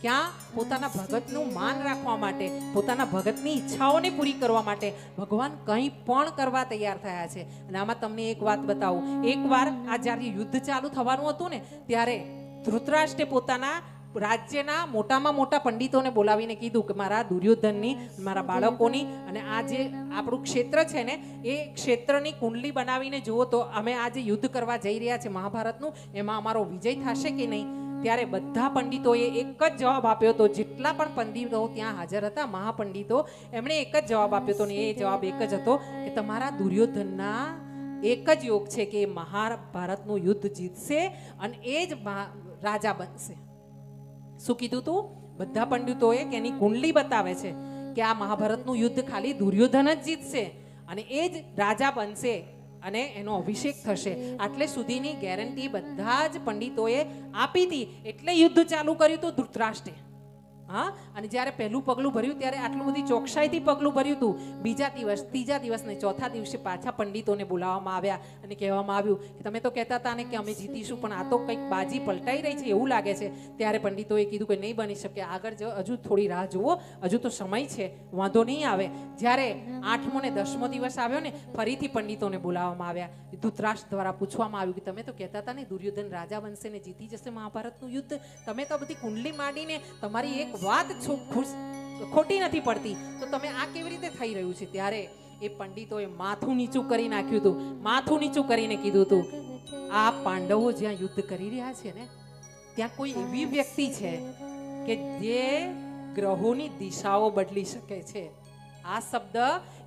ક્યાં? પોતાના ભગતનું માન રાખવા માટે, પોતાના ભગતની ઈચ્છાઓને પૂરી કરવા માટે ભગવાન કંઈ પણ કરવા તૈયાર થયા છે. અને આમાં તમને એક વાત બતાવું. એકવાર આ જ્યારે યુદ્ધ ચાલુ થવાનું હતું ને, ત્યારે ધૃતરાષ્ટ્રે પોતાના રાજ્યના મોટામાં મોટા પંડિતોને બોલાવીને કીધું કે મારા દુર્યોધનની, મારા બાળકોની અને આ જે આપણું ક્ષેત્ર છે ને, એ ક્ષેત્રની કુંડલી બનાવીને જુઓ તો અમે આ જે યુદ્ધ કરવા જઈ રહ્યા છે મહાભારતનું. એમાં અમારો વિજય થશે કે નહીં? ત્યારે બધા પંડિતોએ એક જ જવાબ આપ્યો હતો. જેટલા પણ પંડિતો ત્યાં હાજર હતા, મહાપંડિતો, એમણે એક જ જવાબ આપ્યો હતો ને એ જવાબ એક જ હતો કે તમારા દુર્યોધનના એક જ યોગ છે કે મહાભારતનું યુદ્ધ જીતશે અને એ જ રાજા બનશે. શું કીધું તું? બધા પંડિતોએ કે એની કુંડલી બતાવે છે કે આ મહાભારતનું યુદ્ધ ખાલી દુર્યોધન જ જીતશે અને એ જ રાજા બનશે. અને એનો અભિષેક થશે. આટલે સુધીની ગેરંટી બધા જ પંડિતોએ આપી હતી. એટલે યુદ્ધ ચાલુ કર્યું હતું ધૃતરાષ્ટ્રે. હા? અને જ્યારે પહેલું પગલું ભર્યું, ત્યારે આટલું બધી ચોકસાઈથી પગલું ભર્યું હતું બીજા દિવસ, ત્રીજા દિવસ ને ચોથા દિવસે પાછા પંડિતોને બોલાવવામાં આવ્યા અને કહેવામાં આવ્યું કે તમે તો કહેતા હતા ને કે અમે જીતીશું, પણ આ તો કંઈક બાજી પલટાઈ રહી છે એવું લાગે છે. ત્યારે પંડિતોએ કીધું કે નહીં બની શકે, આગળ જ હજુ થોડી રાહ જુઓ. હજુ તો સમય છે, વાંધો નહીં આવે. જ્યારે આઠમો ને દસમો દિવસ આવ્યો ને, ફરીથી પંડિતોને બોલાવવામાં આવ્યા. ધૂતરાષ્ટ્ર દ્વારા પૂછવામાં આવ્યું કે તમે તો કહેતા હતા ને, દુર્યોધન રાજા બનશે ને જીતી જશે મહાભારતનું યુદ્ધ. તમે તો બધી કુંડલી માંડીને તમારી એક વાત ખોટી નથી પડતી. તો તમે આ કેવી રીતે થઈ રહ્યું છે? ત્યારે એ પંડિતોએ માથું નીચું કરી નાખ્યું હતું. માથું નીચું કરીને કીધું હતું, આ પાંડવો જ્યાં યુદ્ધ કરી રહ્યા છે ને, ત્યાં કોઈ એવી વ્યક્તિ છે કે જે ગ્રહોની દિશાઓ બદલી શકે છે. આ શબ્દ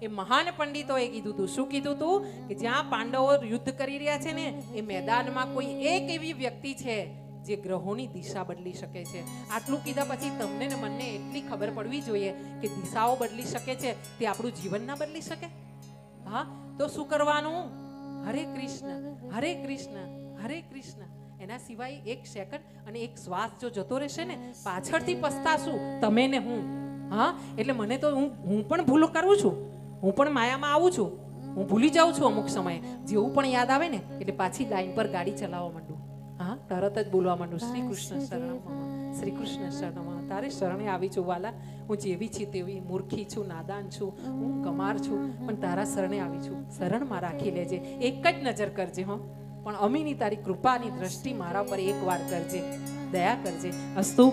એ મહાન પંડિતોએ કીધું હતું. શું કીધું હતું કે જ્યાં પાંડવો યુદ્ધ કરી રહ્યા છે ને, એ મેદાનમાં કોઈ એક એવી વ્યક્તિ છે જે ગ્રહોની દિશા બદલી શકે છે. આટલું કીધા પછી તમને ને મને એટલી ખબર પડવી જોઈએ કે દિશાઓ બદલી શકે છે તે આપણું જીવન ના બદલી શકે. હા, તો શું કરવાનું? હરે કૃષ્ણ હરે કૃષ્ણ હરે કૃષ્ણ. એના સિવાય એક સેકન્ડ અને એક શ્વાસ જો જતો રહેશે ને, પાછળથી પસ્તાશું તમે ને હું. હા, એટલે મને તો હું હું પણ ભૂલો કરું છું. હું પણ માયામાં આવું છું. હું ભૂલી જાઉં છું અમુક સમયે. જેવું પણ યાદ આવે ને, એટલે પાછી લાઈન પર ગાડી ચલાવવા માંડું. હા તરત જ બોલવા માંડું શ્રી કૃષ્ણ શરણમાં. શ્રી કૃષ્ણ શરણમાં તારે શરણે આવી છું વાલા. હું જેવી છી તેવી મૂર્ખી છું નાદાન છું. હું કમાર છું પણ તારા શરણે આવી છું. શરણમાં રાખી લેજે. એક જ નજર કરજે હો. પણ અમીની તારી કૃપાની દ્રષ્ટિ મારા પર એકવાર કરજે. દયા કરજે. અસ્તુ